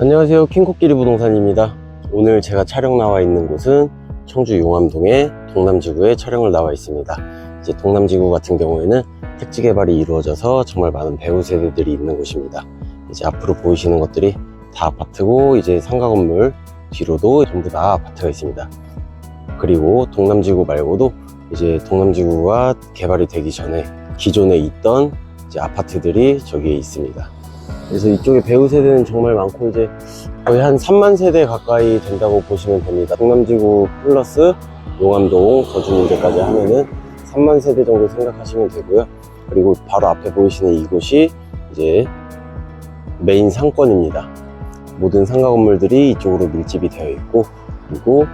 안녕하세요. 킹코끼리 부동산입니다. 오늘 제가 촬영 나와 있는 곳은 청주 용암동의 동남지구에 촬영을 나와 있습니다. 이제 동남지구 같은 경우에는 택지 개발이 이루어져서 정말 많은 배우 세대들이 있는 곳입니다. 이제 앞으로 보이시는 것들이 다 아파트고 이제 상가 건물 뒤로도 전부 다 아파트가 있습니다. 그리고 동남지구 말고도 이제 동남지구가 개발이 되기 전에 기존에 있던 아파트들이 저기에 있습니다 그래서 이쪽에 배우 세대는 정말 많고 이제 거의 한 3만 세대 가까이 된다고 보시면 됩니다. 동남지구 플러스 용암동 거주 문제까지 하면은 3만 세대 정도 생각하시면 되고요. 그리고 바로 앞에 보이시는 이곳이 이제 메인 상권입니다. 모든 상가 건물들이 이쪽으로 밀집이 되어 있고 그리고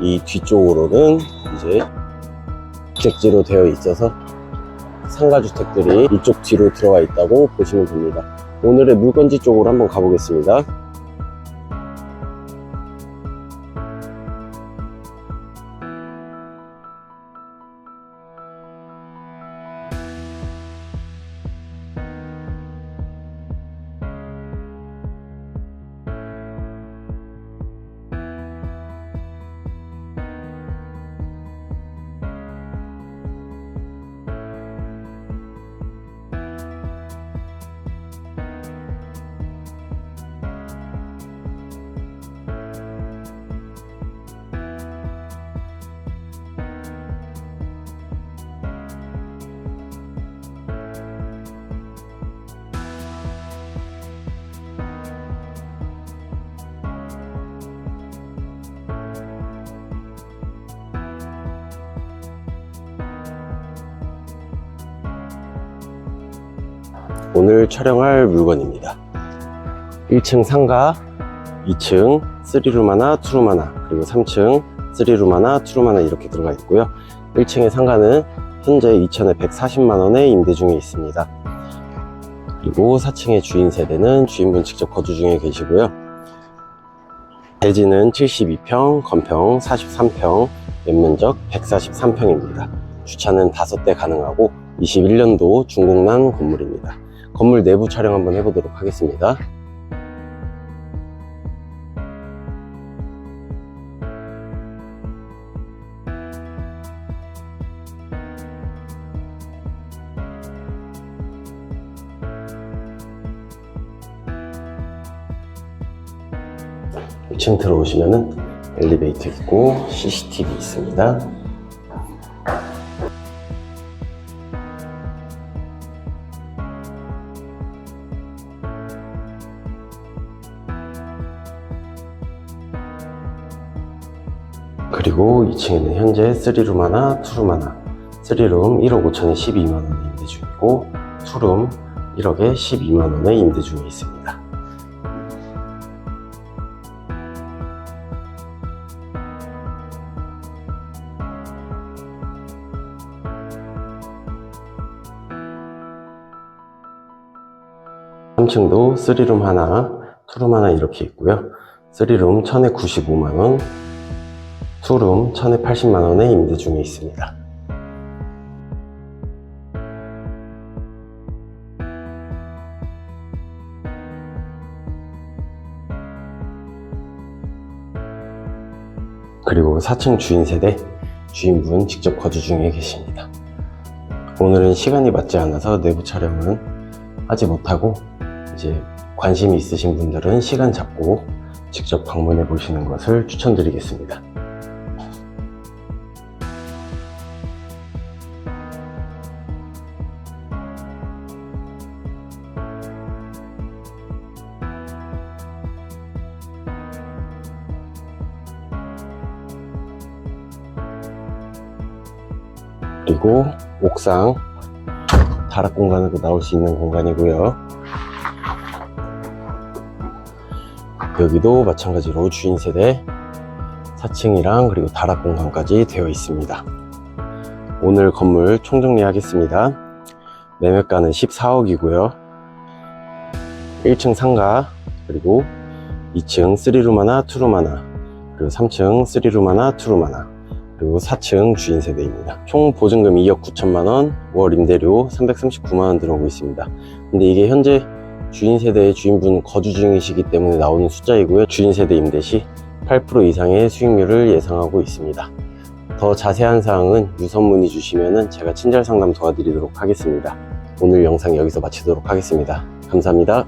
이 뒤쪽으로는 이제 주택지로 되어 있어서 상가 주택들이 이쪽 뒤로 들어와 있다고 보시면 됩니다. 오늘의 물건지 쪽으로 한번 가보겠습니다. 오늘 촬영할 물건입니다. 1층 상가, 2층 3룸 하나, 2룸 하나, 그리고 3층 3룸 하나, 2룸 하나 이렇게 들어가 있고요. 1층의 상가는 현재 2천에 140만원에 임대 중에 있습니다. 그리고 4층의 주인 세대는 주인분 직접 거주 중에 계시고요. 대지는 72평, 건평 43평, 연면적 143평입니다. 주차는 5대 가능하고 21년도 중공난 건물입니다. 건물 내부 촬영 한번 해보도록 하겠습니다. 일 2층 들어오시면은 엘리베이터 있고 CCTV 있습니다. 그리고 2층에는 현재 3룸 하나, 2룸 하나. 3룸 1억 5천에 12만원에 임대 중이고 2룸 1억에 12만원에 임대 중에 있습니다. 삼층도 3룸 하나, 2룸 하나 이렇게 있고요. 3룸 1000에 95만원 투룸 1080만원에 임대 중에 있습니다. 그리고 4층 주인 세대 주인분 직접 거주 중에 계십니다. 오늘은 시간이 맞지 않아서 내부 촬영은 하지 못하고 이제 관심이 있으신 분들은 시간 잡고 직접 방문해 보시는 것을 추천드리겠습니다. 그리고 옥상 다락 공간으로 나올 수 있는 공간이고요. 여기도 마찬가지로 주인 세대 4층이랑 그리고 다락 공간까지 되어 있습니다. 오늘 건물 총정리하겠습니다. 매매가는 14억이고요. 1층 상가 그리고 2층 3룸 하나, 2룸 하나 그리고 3층 3룸 하나, 2룸 하나 그리고 4층 주인 세대입니다. 총 보증금 2억 9천만 원, 월 임대료 339만 원 들어오고 있습니다. 근데 이게 현재 주인 세대의 주인분 거주 중이시기 때문에 나오는 숫자이고요. 주인 세대 임대 시 8% 이상의 수익률을 예상하고 있습니다. 더 자세한 사항은 유선 문의 주시면 제가 친절 상담 도와드리도록 하겠습니다. 오늘 영상 여기서 마치도록 하겠습니다. 감사합니다.